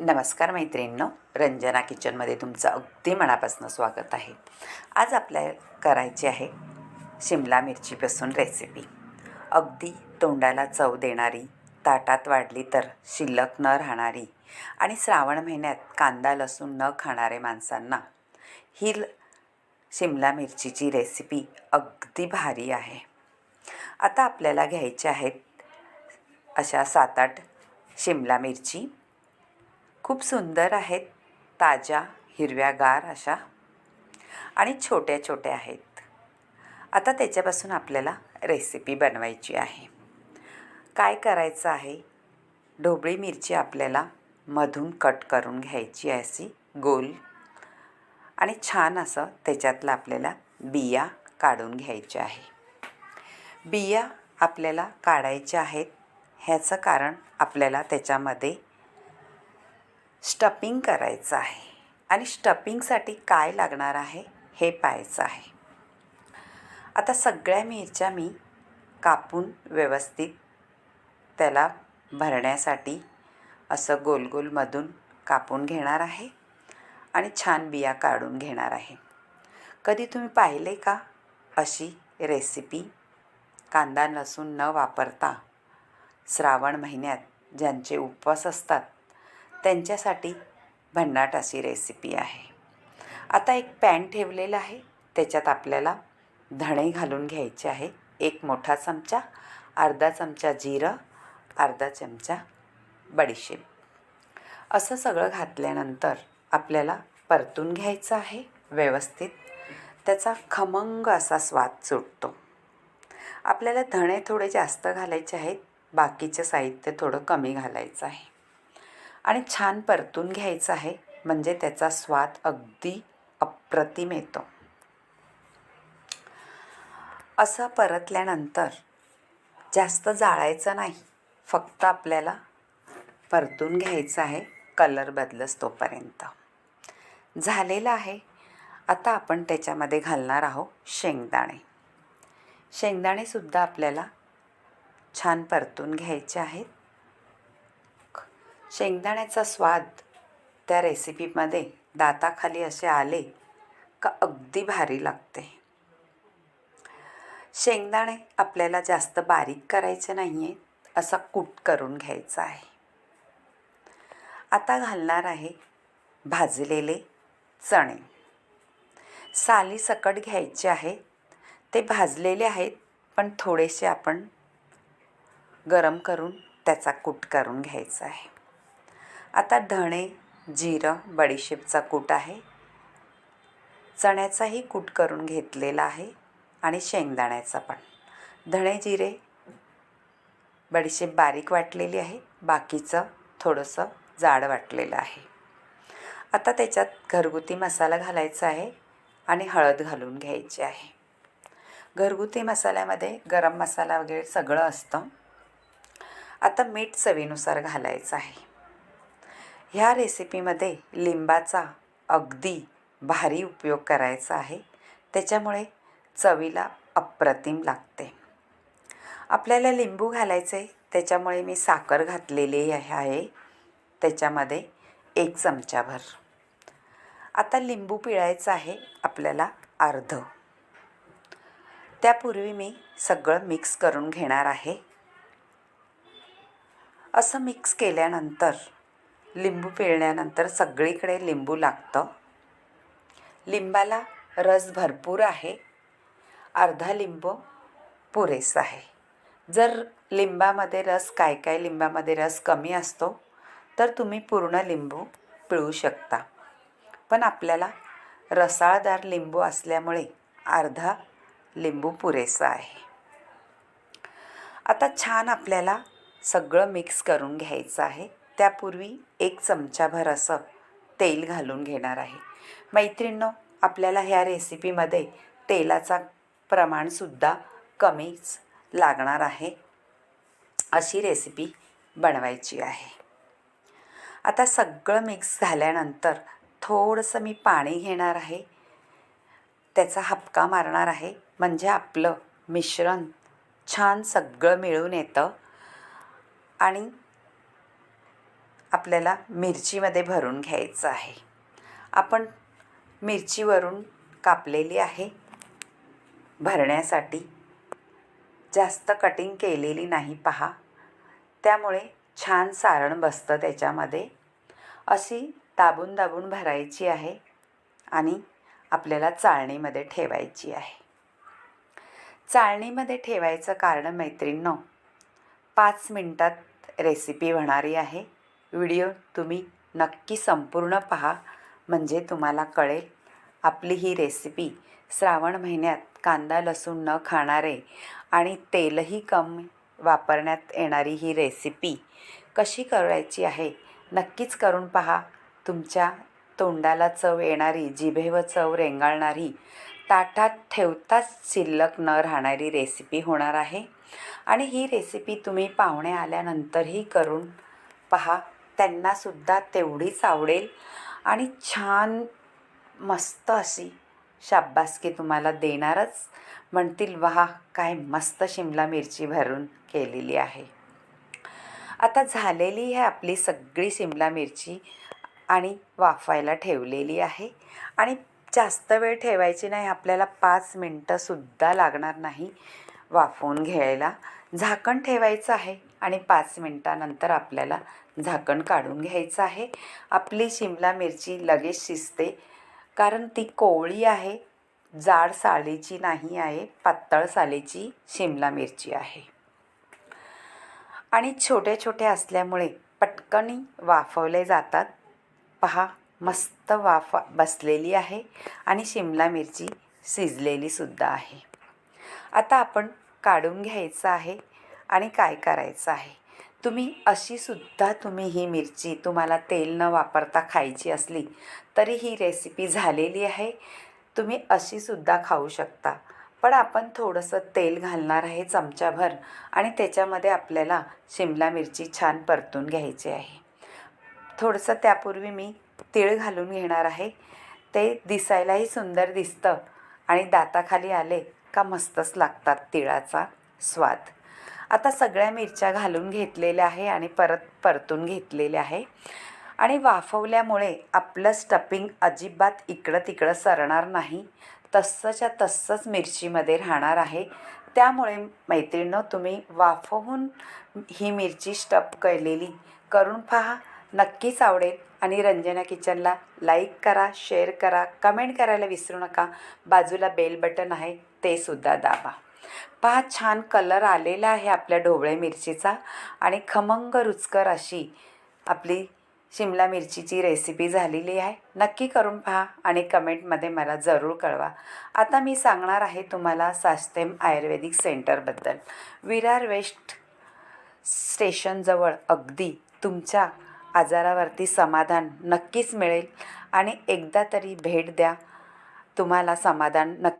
नमस्कार मैत्रिणींनो रंजना किचनमध्ये तुमचं अगदी मनापासून स्वागत आहे. आज आपल्याला करायची आहे शिमला मिरचीपासून रेसिपी अगदी तोंडाला चव देणारी ताटात वाढली तर शिल्लक न राहणारी आणि श्रावण महिन्यात कांदा लसूण न खाणारे माणसांना ही शिमला मिरचीची रेसिपी अगदी भारी आहे. आता आपल्याला घ्यायच्या आहेत अशा सात आठ शिमला मिरची खूप सुंदर आहेत ताज्या हिरव्यागार अशा आणि छोट्या छोट्या आहेत. आता त्याच्यापासून आपल्याला रेसिपी बनवायची आहे. काय करायचं आहे? ढोबळी मिरची आपल्याला मधून कट करून घ्यायची आहे अशी गोल. आणि छान असं त्याच्यातलं आपल्याला बिया काढून घ्यायच्या आहे. बिया आपल्याला काढायच्या आहेत. ह्याचं कारण आपल्याला त्याच्यामध्ये स्टपिंग करायचं आहे. आणि स्टपिंगसाठी काय लागणार आहे हे पाहायचं आहे. आता सगळ्या मिरच्या मी कापून व्यवस्थित त्याला भरण्यासाठी असं गोल गोलमधून कापून घेणार आहे. आणि छान बिया काढून घेणार आहे. कधी तुम्ही पाहिले का अशी रेसिपी? कांदा लसूण न वापरता श्रावण महिन्यात ज्यांचे उपवास असतात त्यांच्यासाठी भन्नाट अशी रेसिपी आहे. आता एक पॅन ठेवलेला आहे. त्याच्यात आपल्याला धणे घालून घ्यायचे आहे. एक मोठा चमचा अर्धा चमचा जिरं अर्धा चमचा बडीशेप. असं सगळं घातल्यानंतर आपल्याला परतून घ्यायचं आहे व्यवस्थित. त्याचा खमंग असा स्वाद सुटतो. आपल्याला धणे थोडे जास्त घालायचे आहेत. बाकीचं साहित्य थोडं कमी घालायचं आहे. आणि छान परतून घ्यायचं आहे. म्हणजे त्याचा स्वाद अगदी अप्रतिम येतो. असं परतल्यानंतर जास्त जाळायचं नाही. फक्त आपल्याला परतून घ्यायचं आहे कलर बदलस तोपर्यंत. झालेलं आहे. आता आपण त्याच्यामध्ये घालणार आहोत शेंगदाणे. शेंगदाणेसुद्धा आपल्याला छान परतून घ्यायचे आहेत. शेंगदाण्याचा स्वाद त्या रेसिपीमध्ये दाताखाली असे आले का अगदी भारी लागते. शेंगदाणे आपल्याला जास्त बारीक करायचे नाही आहेत असा कूट करून घ्यायचा आहे. आता घालणार आहे भाजलेले चणे. साली सकट घ्यायचे आहेत ते भाजलेले आहेत पण थोडेसे आपण गरम करून त्याचा कूट करून घ्यायचा आहे. आता धणे जिरं बडीशेपचा कूट आहे. चण्याचाही कूट करून घेतलेला आहे आणि शेंगदाण्याचा पण. धणे जिरे बडीशेप बारीक वाटलेली आहे. बाकीचं थोडंसं जाड वाटलेलं आहे. आता त्याच्यात घरगुती मसाला घालायचा आहे आणि हळद घालून घ्यायची आहे. घरगुती मसाल्यामध्ये गरम मसाला वगैरे सगळं असतं. आता मीठ चवीनुसार घालायचं आहे. ह्या रेसिपीमध्ये लिंबाचा अगदी भारी उपयोग करायचा आहे. त्याच्यामुळे चवीला अप्रतिम लागते. आपल्याला लिंबू घालायचे त्याच्यामुळे मी साखर घातलेली आहे. त्याच्यामध्ये एक चमचाभर. आता लिंबू पिळायचं आहे आपल्याला अर्ध. त्यापूर्वी मी सगळं मिक्स करून घेणार आहे. असं मिक्स केल्यानंतर लिंबू पिळल्यानंतर सगळीकडे लिंबू लागतं. लिंबाला रस भरपूर आहे. अर्धा लिंबू पुरेसा आहे. जर लिंबामध्ये रस काय काय लिंबामध्ये रस कमी असतो तर तुम्ही पूर्ण लिंबू पिळू शकता. पण आपल्याला रसाळदार लिंबू असल्यामुळे अर्धा लिंबू पुरेसा आहे. आता छान आपल्याला सगळं मिक्स करून घ्यायचं आहे. त्यापूर्वी एक चमचाभर असं तेल घालून घेणार आहे. मैत्रिणींनो आपल्याला ह्या रेसिपीमध्ये तेलाचा प्रमाणसुद्धा कमीच लागणार आहे अशी रेसिपी बनवायची आहे. आता सगळं मिक्स झाल्यानंतर थोडंसं मी पाणी घेणार आहे. त्याचा हपका मारणार आहे. म्हणजे आपलं मिश्रण छान सगळं मिळून येतं. आणि आपल्याला मिरचीमध्ये भरून घ्यायचं आहे. आपण मिरचीवरून कापलेली आहे. भरण्यासाठी जास्त कटिंग केलेली नाही पहा. त्यामुळे छान सारण बसतं त्याच्यामध्ये. अशी दाबून दाबून भरायची आहे आणि आपल्याला चाळणीमध्ये ठेवायची आहे. चाळणीमध्ये ठेवायचं कारण मैत्रिणींनो पाच मिनटात रेसिपी होणारी आहे. व्हिडिओ तुम्ही नक्की संपूर्ण पहा म्हणजे तुम्हाला कळेल. आपली ही रेसिपी श्रावण महिन्यात कांदा लसूण न खाणारे आणि तेलही कम वापरण्यात येणारी ही रेसिपी कशी करायची आहे नक्कीच करून पहा. तुमच्या तोंडाला चव येणारी जिभेव चव रेंगाळणारी ताटात ठेवताच शिल्लक न राहणारी रेसिपी होणार आहे. आणि ही रेसिपी तुम्ही पाहुणे आल्यानंतरही करून पहा. त्यांनासुद्धा तेवढीच आवडेल. आणि छान मस्त अशी शाब्बासकी तुम्हाला देणारच. म्हणतील वाह काय मस्त शिमला मिरची भरून केलेली आहे. आता झालेली आहे आपली सगळी शिमला मिरची आणि वाफायला ठेवलेली आहे. आणि जास्त वेळ ठेवायची नाही आपल्याला पाच मिनटंसुद्धा लागणार नाही वाफवून घ्यायला. झाकण ठेवायचं आहे आणि पाच मिनटानंतर आपल्याला झाकण काढून घ्यायचं आहे. आपली शिमला मिरची लगेच शिजते. कारण ती कोवळी आहे. जाड सालीची नाही आहे. पातळ सालेची शिमला मिरची आहे. आणि छोटे छोटे असल्यामुळे पटकनी वाफवले जातात. पहा मस्त वाफ बसलेली आहे आणि शिमला मिरची शिजलेली सुद्धा आहे. आता आपण काढून घ्यायचं आहे आणि काय करायचं आहे? तुम्ही अशीसुद्धा तुम्ही ही मिरची तुम्हाला तेल न वापरता खायची असली तरी ही रेसिपी झालेली आहे. तुम्ही अशीसुद्धा खाऊ शकता. पण आपण थोडंसं तेल घालणार आहे चमचाभर आणि त्याच्यामध्ये आपल्याला शिमला मिरची छान परतून घ्यायची आहे. थोडंसं त्यापूर्वी मी तीळ घालून घेणार आहे. ते दिसायलाही सुंदर दिसतं आणि दाताखाली आले का मस्तच लागतात तिळाचा स्वाद. आता सगळ्या मिरच्या घालून घेतलेल्या आहे आणि परत परतून घेतलेल्या आहे. आणि वाफवल्यामुळे आपलं स्टफिंग अजिबात इकडं तिकडं सरणार नाही. तस्संच्या तस्संच मिरचीमध्ये राहणार आहे. त्यामुळे मैत्रिणं तुम्ही वाफवून ही मिरची स्टप केलेली करून पहा. नक्कीच आवडेल. आणि रंजना किचनला लाईक करा शेअर करा कमेंट करायला विसरू नका. बाजूला बेल बटन आहे ते सुद्धा दाबा. पहा छान कलर आलेला आहे आपल्या ढोबळे मिरचीचा. आणि खमंग रुचकर अशी आपली शिमला मिरचीची रेसिपी झालेली आहे. नक्की करून पहा आणि कमेंटमध्ये मला जरूर कळवा. आता मी सांगणार आहे तुम्हाला सास्तेम आयुर्वेदिक सेंटरबद्दल विरार वेस्ट स्टेशनजवळ अगदी तुमच्या आजारावरती समाधान नक्कीच मिळेल. आणि एकदा तरी भेट द्या. तुम्हाला समाधान नक्की